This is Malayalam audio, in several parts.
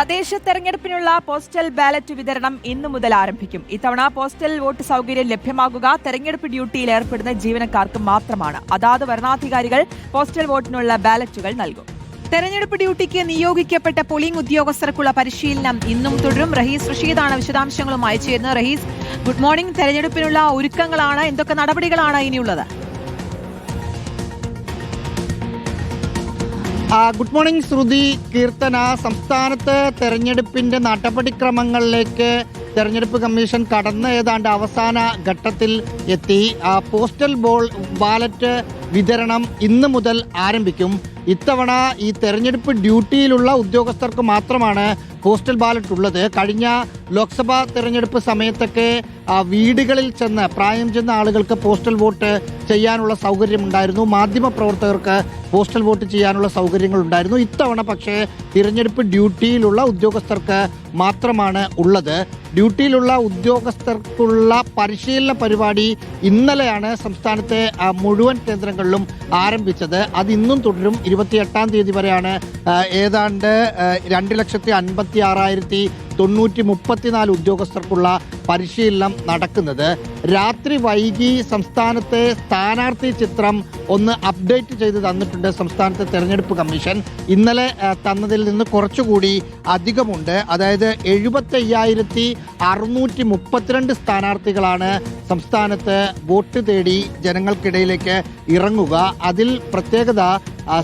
തദ്ദേശ തെരഞ്ഞെടുപ്പിനുള്ള പോസ്റ്റൽ ബാലറ്റ് വിതരണം ഇന്നു മുതൽ ആരംഭിക്കും. ഇത്തവണ പോസ്റ്റൽ വോട്ട് സൗകര്യം ലഭ്യമാകുക തെരഞ്ഞെടുപ്പ് ഡ്യൂട്ടിയിൽ ഏർപ്പെടുന്ന ജീവനക്കാർക്ക് മാത്രമാണ്. അതാത് വരണാധികാരികൾ പോസ്റ്റൽ വോട്ടിനുള്ള ബാലറ്റുകൾ നൽകും. തെരഞ്ഞെടുപ്പ് ഡ്യൂട്ടിക്ക് നിയോഗിക്കപ്പെട്ട പോളിംഗ് ഉദ്യോഗസ്ഥർക്കുള്ള പരിശീലനം ഇന്നും തുടരും. റഹീസ് റഷീദാണ് വിശദാംശങ്ങളുമായി ചേരുന്നത്. Rahees good morning. തെരഞ്ഞെടുപ്പിനുള്ള ഒരുക്കങ്ങളാണ് എന്തൊക്കെ നടപടികളാണ് ഇനിയുള്ളത്? ഗുഡ് മോർണിംഗ് ശ്രുതി കീർത്തന സംസ്ഥാനത്ത് തെരഞ്ഞെടുപ്പിന്റെ നടപടിക്രമങ്ങളിലേക്ക് തെരഞ്ഞെടുപ്പ് കമ്മീഷൻ കടന്ന് ഏതാണ്ട് അവസാന ഘട്ടത്തിൽ എത്തി. പോസ്റ്റൽ ബോൾ ബാലറ്റ് വിതരണം ഇന്ന് മുതൽ ആരംഭിക്കും. ഇത്തവണ ഈ തെരഞ്ഞെടുപ്പ് ഡ്യൂട്ടിയിലുള്ള ഉദ്യോഗസ്ഥർക്ക് മാത്രമാണ് പോസ്റ്റൽ ബാലറ്റ് ഉള്ളത്. കഴിഞ്ഞ ലോക്സഭാ തെരഞ്ഞെടുപ്പ് സമയത്തൊക്കെ വീടുകളിൽ ചെന്ന് പ്രായം ചെന്ന ആളുകൾക്ക് പോസ്റ്റൽ വോട്ട് ചെയ്യാനുള്ള സൗകര്യമുണ്ടായിരുന്നു. മാധ്യമപ്രവർത്തകർക്ക് പോസ്റ്റൽ വോട്ട് ചെയ്യാനുള്ള സൗകര്യങ്ങൾ ഉണ്ടായിരുന്നു. ഇത്തവണ പക്ഷേ തിരഞ്ഞെടുപ്പ് ഡ്യൂട്ടിയിലുള്ള ഉദ്യോഗസ്ഥർക്ക് മാത്രമാണ് ഉള്ളത്. ഡ്യൂട്ടിയിലുള്ള ഉദ്യോഗസ്ഥർക്കുള്ള പരിശീലന പരിപാടി ഇന്നലെയാണ് സംസ്ഥാനത്തെ മുഴുവൻ മുഴുവൻ കേന്ദ്രങ്ങളിലും ആരംഭിച്ചത്. അത് ഇന്നും തുടരും. ഇരുപത്തിയെട്ടാം തീയതി വരെയാണ്. ഏതാണ്ട് രണ്ട് ലക്ഷത്തി അൻപത്തി ആറായിരത്തി തൊണ്ണൂറ്റി മുപ്പത്തിനാല് ഉദ്യോഗസ്ഥർക്കുള്ള പരിശീലനം നടക്കുന്നത്. രാത്രി വൈകി സംസ്ഥാനത്തെ സ്ഥാനാർത്ഥി ചിത്രം ഒന്ന് അപ്ഡേറ്റ് ചെയ്ത് തന്നിട്ടുണ്ട് സംസ്ഥാനത്തെ തെരഞ്ഞെടുപ്പ് കമ്മീഷൻ. ഇന്നലെ തന്നതിൽ നിന്ന് കുറച്ചുകൂടി അധികമുണ്ട്. അതായത് എഴുപത്തി അയ്യായിരത്തി അറുന്നൂറ്റി മുപ്പത്തിരണ്ട് സ്ഥാനാർത്ഥികളാണ് സംസ്ഥാനത്ത് വോട്ട് തേടി ജനങ്ങൾക്കിടയിലേക്ക് ഇറങ്ങുക. അതിൽ പ്രത്യേകത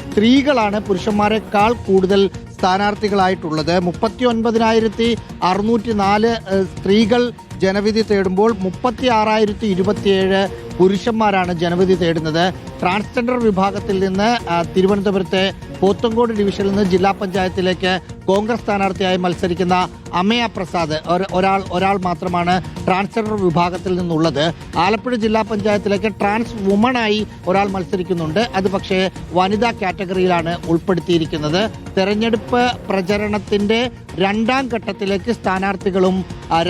സ്ത്രീകളാണ് പുരുഷന്മാരെക്കാൾ കൂടുതൽ സ്ഥാനാർത്ഥികളായിട്ടുള്ളത്. മുപ്പത്തി ഒൻപതിനായിരത്തി അറുന്നൂറ്റി നാല് സ്ത്രീകൾ ജനവിധി തേടുമ്പോൾ മുപ്പത്തി ആറായിരത്തി ഇരുപത്തിയേഴ് പുരുഷന്മാരാണ് ജനവിധി തേടുന്നത്. ട്രാൻസ്ജെൻഡർ വിഭാഗത്തിൽ നിന്ന് തിരുവനന്തപുരത്തെ പോത്തങ്കോട് ഡിവിഷനിൽ നിന്ന് ജില്ലാ പഞ്ചായത്തിലേക്ക് കോൺഗ്രസ് സ്ഥാനാർത്ഥിയായി മത്സരിക്കുന്ന അമയ പ്രസാദ് ഒരാൾ ഒരാൾ മാത്രമാണ് ട്രാൻസ്ജെൻഡർ വിഭാഗത്തിൽ നിന്നുള്ളത്. ആലപ്പുഴ ജില്ലാ പഞ്ചായത്തിലേക്ക് ട്രാൻസ് വുമണായി ഒരാൾ മത്സരിക്കുന്നുണ്ട്. അത് പക്ഷേ വനിതാ കാറ്റഗറിയിലാണ് ഉൾപ്പെടുത്തിയിരിക്കുന്നത്. തെരഞ്ഞെടുപ്പ് പ്രചരണത്തിന്റെ രണ്ടാം ഘട്ടത്തിലേക്ക് സ്ഥാനാർത്ഥികളും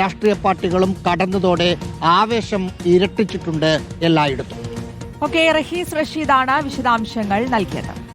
രാഷ്ട്രീയ പാർട്ടികളും കടന്നതോടെ ആവേശം ഇരട്ടിച്ചിട്ടുണ്ട് എല്ലായിടത്തും. ഓക്കെ റഹീസ് റഷീദാണ് വിശദാംശങ്ങൾ നൽകിയത്.